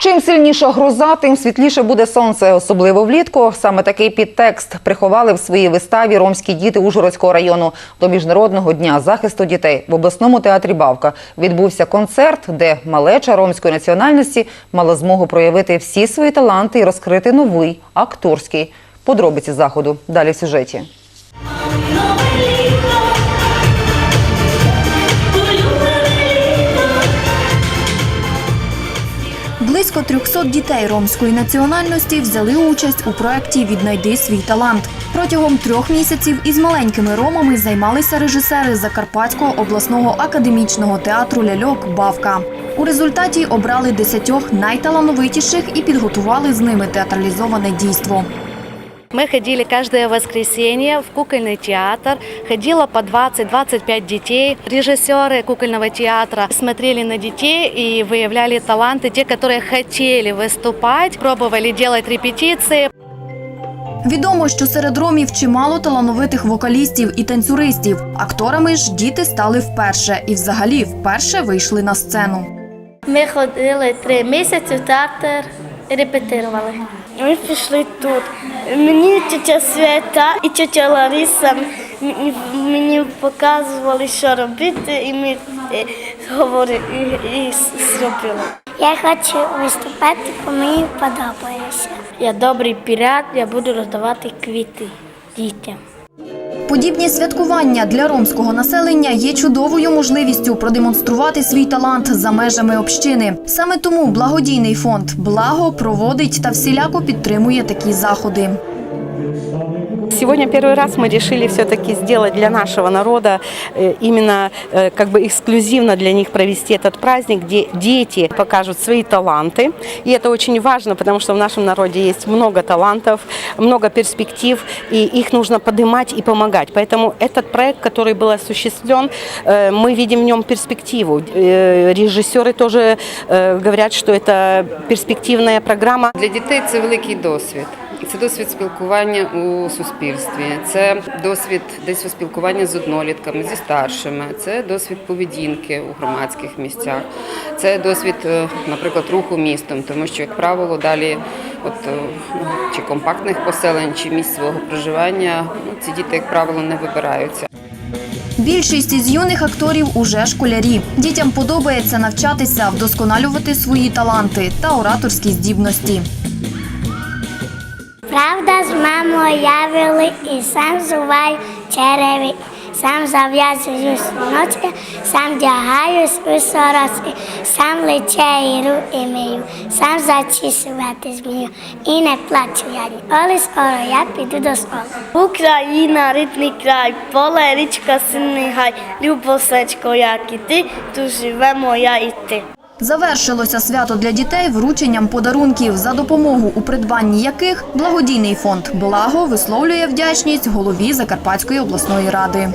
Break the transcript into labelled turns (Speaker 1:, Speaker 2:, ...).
Speaker 1: Чим сильніша гроза, тим світліше буде сонце, особливо влітку. Саме такий підтекст приховали в своїй виставі ромські діти Ужгородського району до міжнародного дня захисту дітей в обласному театрі Бавка. Відбувся концерт, де малеча ромської національності мала змогу проявити всі свої таланти і розкрити новий акторський. Подробиці заходу далі в сюжеті.
Speaker 2: Близько 300 дітей ромської національності взяли участь у проєкті Віднайди свій талант. Протягом трьох місяців із маленькими ромами займалися режисери Закарпатського обласного академічного театру Ляльок Бавка. У результаті обрали десятьох найталановитіших і підготували з ними театралізоване дійство.
Speaker 3: Мы ходили каждое воскресенье в кукольный театр. Ходило по 20-25 детей. Режиссеры кукольного театра смотрели на детей и выявляли таланты. Те, которые хотели выступать, пробовали делать репетиции.
Speaker 2: Відомо, що серед ромів чимало талановитих вокалістів і танцюристів. Акторами ж діти стали вперше і взагалі вперше вийшли на сцену.
Speaker 4: Ми ходили три місяці в театр і репетирували. Ми пішли тут. Мені тетя Свята і тетя Лариса мені показували, що робити, і ми е, говорили і, і зробили.
Speaker 5: Я хочу виступати, бо мені подобається.
Speaker 4: Я добрий пірат, я буду роздавати квіти дітям.
Speaker 2: Подібні святкування для ромського населення є чудовою можливістю продемонструвати свій талант за межами общини. Саме тому благодійний фонд Благо проводить та всіляко підтримує такі заходи.
Speaker 6: Сегодня первый раз мы решили все-таки сделать для нашего народа э, именно э, как бы эксклюзивно для них провести этот праздник, где дети покажут свои таланты. И это очень важно, потому что в нашем народе есть много талантов, много перспектив, и их нужно поднимать и помогать. Поэтому этот проект, который был осуществлен, э, мы видим в нем перспективу. Режиссеры тоже говорят, что это перспективная программа.
Speaker 7: Для дітей це великий досвід. Це досвід спілкування у суспільстві, це досвід десь у спілкуванні з однолітками, зі старшими, це досвід поведінки у громадських місцях, це досвід, е, наприклад, руху містом, тому що, як правило, далі от, е, чи компактних поселень, чи місць свого проживання, ну, ці діти, як правило, не вибираються.
Speaker 2: Більшість із юних акторів уже школярі. Дітям подобається навчатися, вдосконалювати свої таланти та ораторські здібності.
Speaker 5: Правда, з мамою я вели і сам зуваю череві, сам зав'язую синочки, сам дягаюсь у сорочки, сам личею і мию, сам зачісувати змію і не плачу я ні. Але скоро я піду до школи.
Speaker 4: Україна, рідний край, поле, річка, синний гай, любосечко, як і ти, тут живемо я і ти.
Speaker 2: Завершилося свято для дітей врученням подарунків, за допомогу у придбанні яких благодійний фонд Благо висловлює вдячність голові Закарпатської обласної ради.